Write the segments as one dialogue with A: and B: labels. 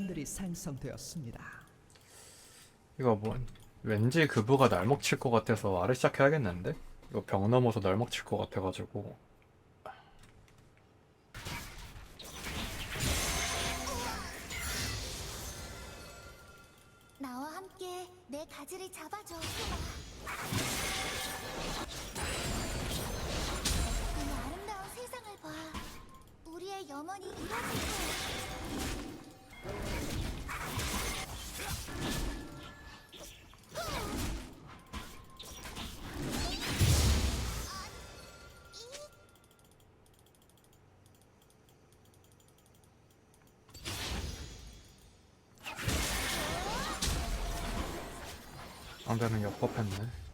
A: 미니언들이 생성되었습니다.
B: 이거 뭐 왠지 그부가 날먹 칠 것 같아서 아래 시작해야겠는데? 이거 벽 넘어서 날먹 칠 것 같아가지고
C: 나와 함께 내 가지를 잡아줘. 이 아름다운 세상을 봐. 우리의 염원이 이루어질 거야.
B: 상대는 역법했네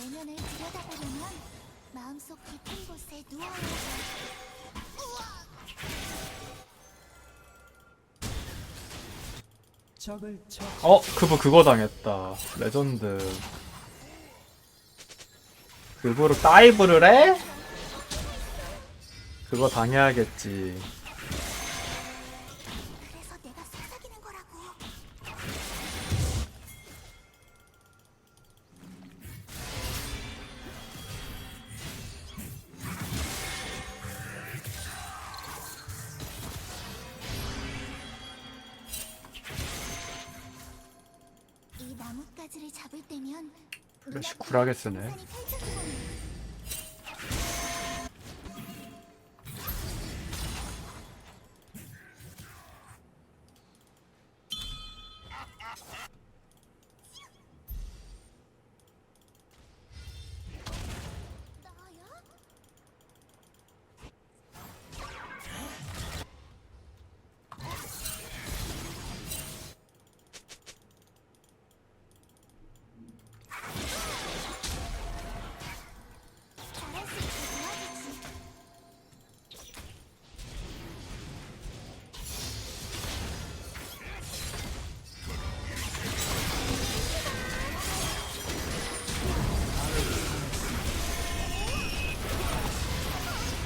C: 내면을 들여다보려면 마음속 깊은 곳에 누워야 돼.
A: 적을 쳐
B: 어? 그부 그거 당했다 레전드 그부로 다이브를 해? 그거 당해야겠지
C: 나뭇가지를 잡을 때면
B: 플래시 쿨하게 쓰네.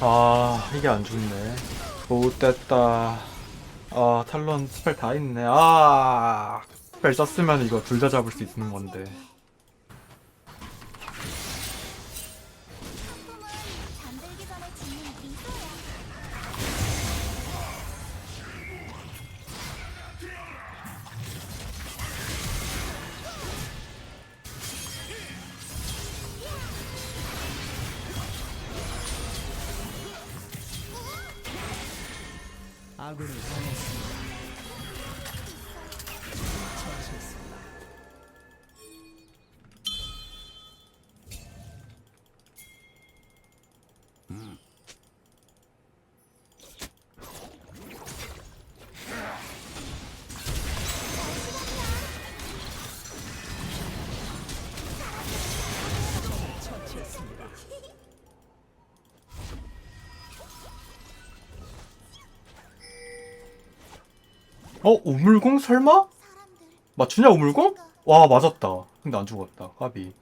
B: 아 이게 안 죽네. 못됐다. 아 탈론 스펠 다 있네. 아 스펠 썼으면 이거 둘 다 잡을 수 있는 건데
A: 아군을 당했습니다.
B: 어? 우물공 설마? 맞추냐 우물공? 와 맞았다 근데 안 죽었다 까비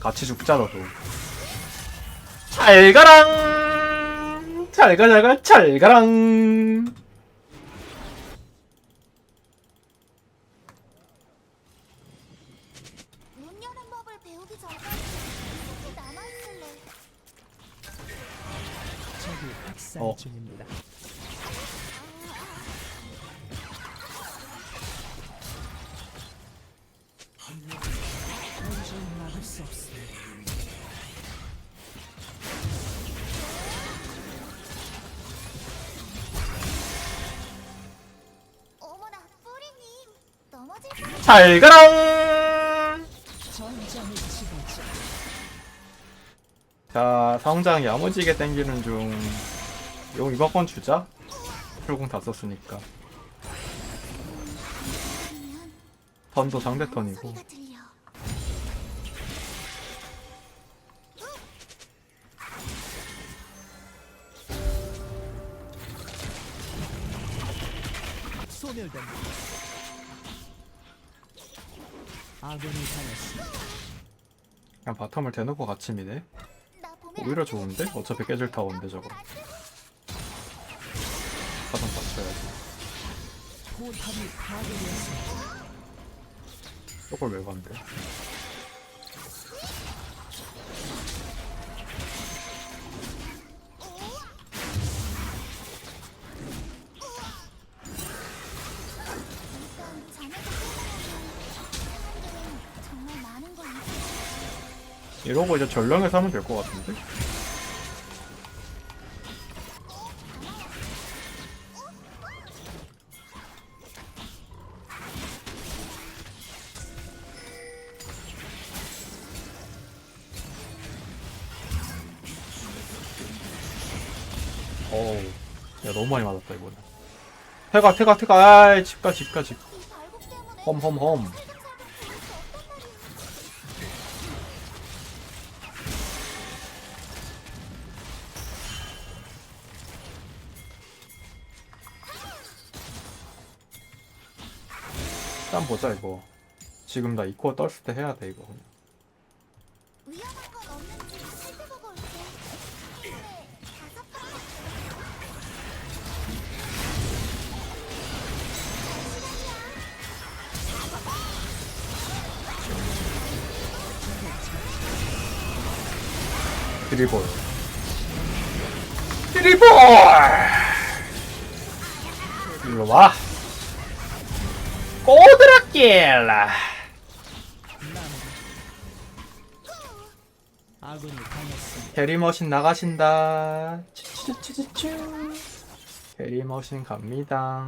B: 같이 죽자 너도 잘 가랑 잘가 잘가 잘 가랑
C: 문 여는 법을 배우기 전까지 남아있을래.
A: 적이 학살
B: 어.
A: 중입니다.
B: 잘
A: 지배자.
B: 자 성장 야무지게 땡기는 중 이거 이번 건 주자 풀공 다 썼으니까 턴도 상대 턴이고.
A: 소멸됩니다. 아군이 당했습니다.
B: 그냥 바텀을 대놓고 같이 미네 오히려. 좋은데? 어차피 깨질 타워인데 저거 바텀 받쳐야지
A: 포탑이 파괴되었습니다.
B: 저걸 왜 간대 이러고 이제 전령에서 하면 될 것 같은데? 어우 야 너무 많이 맞았다 이번에. 태가 태가 태가 아이 집가 집가 집. 험험험 일단 보자 이거. 지금 나 이코어 떴을 때 해야 돼 이거
C: 위험한 건 없는지 살펴보고 올게. 근데 다섯 번
B: 드리볼 드리볼 일로 와
A: 당했습니다.
B: 게리머신 나가신다. 게리머신 갑니다.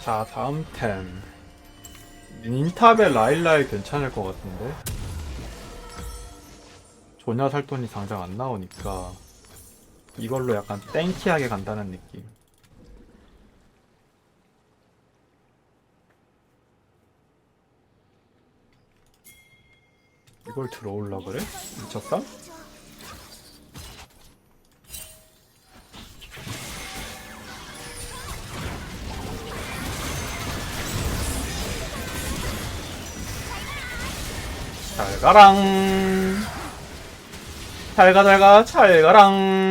B: 자 다음 템. 닌탑의 라일라이 괜찮을 것 같은데? 조냐 살돈이 당장 안 나오니까 이걸로 약간 땡키하게 간다는 느낌 이걸 들어올라 그래? 미쳤어? 잘 가랑 잘 가 잘가 잘 가랑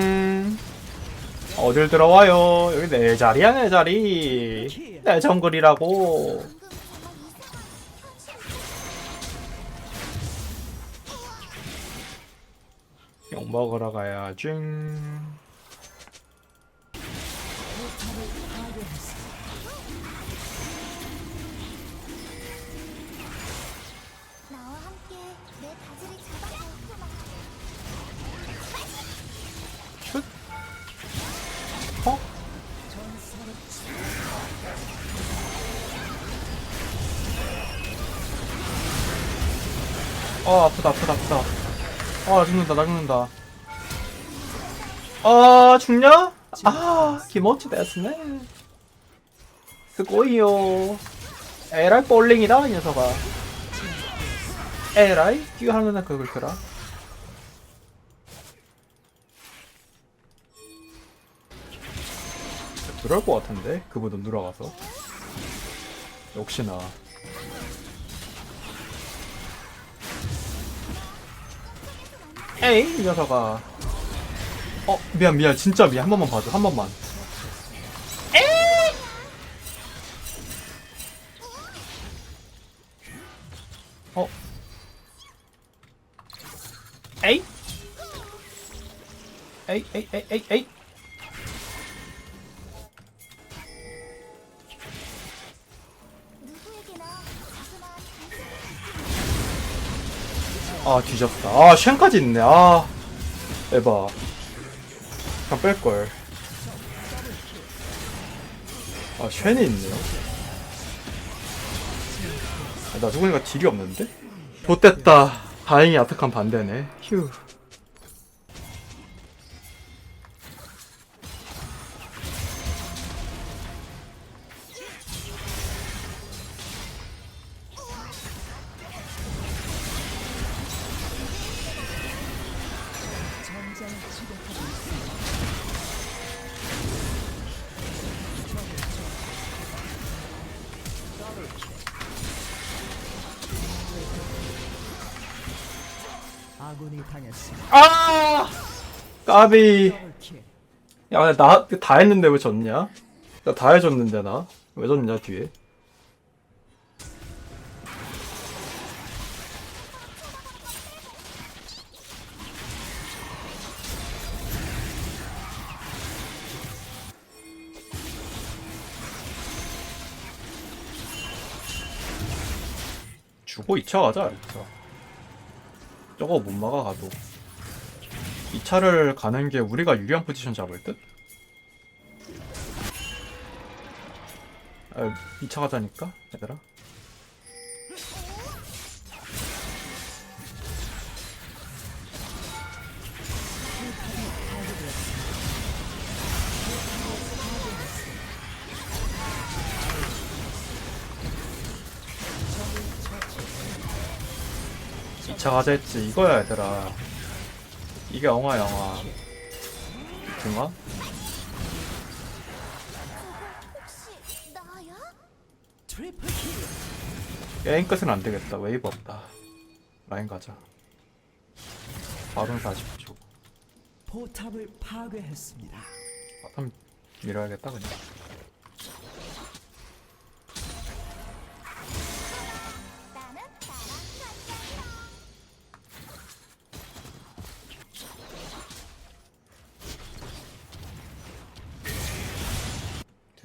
B: 어딜 들어와요? 여기 내 자리야 내 자리. 내 정글이라고. 욕 먹으러 가야지
C: 아
B: 아프다 아프다 아프다. 아나 죽는다 나 죽는다. 아 죽냐? 아 기모치 됐네. 스고이요. 에라이 볼링이다 이 녀석아. 에라이? 뛰어하는 그걸 들어? 들어올 것 같은데? 그보다 누러가서? 역시나 에이 이 녀석아. 어 미안 미안. 진짜 미안. 한 번만 봐줘 한 번만. 어 에이! 에이? 에이 에이 에이 에이
C: 누구에게
B: 아 뒤졌다. 아 쉔까지 있네. 아 에바. 그냥 뺄걸. 아 쉔이 있네요. 아, 나 죽으니까 딜이 없는데? 못됐다. 다행히 아득한 반대네. 휴
A: 아군이 당했습니다.
B: 아! 까비
A: 더블킬.
B: 야 나 다 했는데 왜 졌냐? 나 다 해줬는데 나? 왜 졌냐 뒤에? 주고 2차 가자 2차 저거 못 막아 가도 2차를 가는 게 우리가 유리한 포지션 잡을 듯? 아, 2차 가자니까 얘들아 이차 가자 했지 이거야 얘들아. 이게 영화 영화. 등화? 게임 끝은 안 되겠다. 웨이브 없다. 라인 가자. 바론 40초.
A: 포탑을 파괴했습니다.
B: 바텀 밀어야겠다 그냥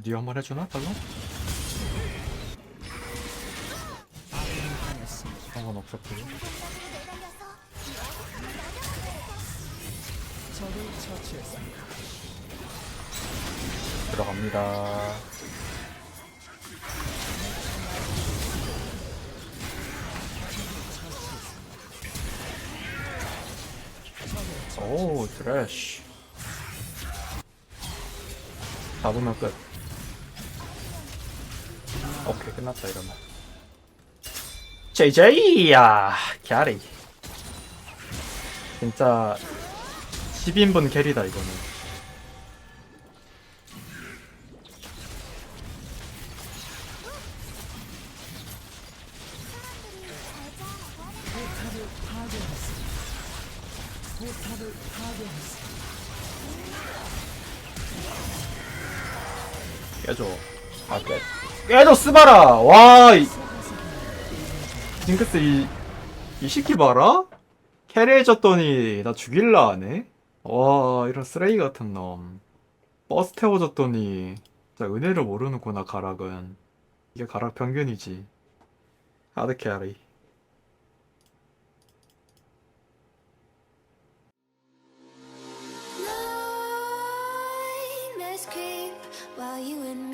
B: 드디어 한 번 해주나 달러? 건 없었고. 들어갑니다 오 드래쉬 잡으면 끝 오케이 끝났다 이러면 JJ야 캐리 진짜 10인분 캐리다 이거는. 깨줘. 아, 깨. 깨줘, 스바라! 와, 이. 징크스, 이, 이 시키 봐라? 캐리해줬더니, 나 죽일라 하네? 와, 이런 쓰레기 같은 놈. 버스 태워줬더니, 진짜 은혜를 모르는구나, 가락은. 이게 가락 평균이지. 하드 캐리.
C: While you and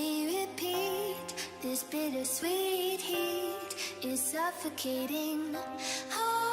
C: bittersweet heat is suffocating. Oh,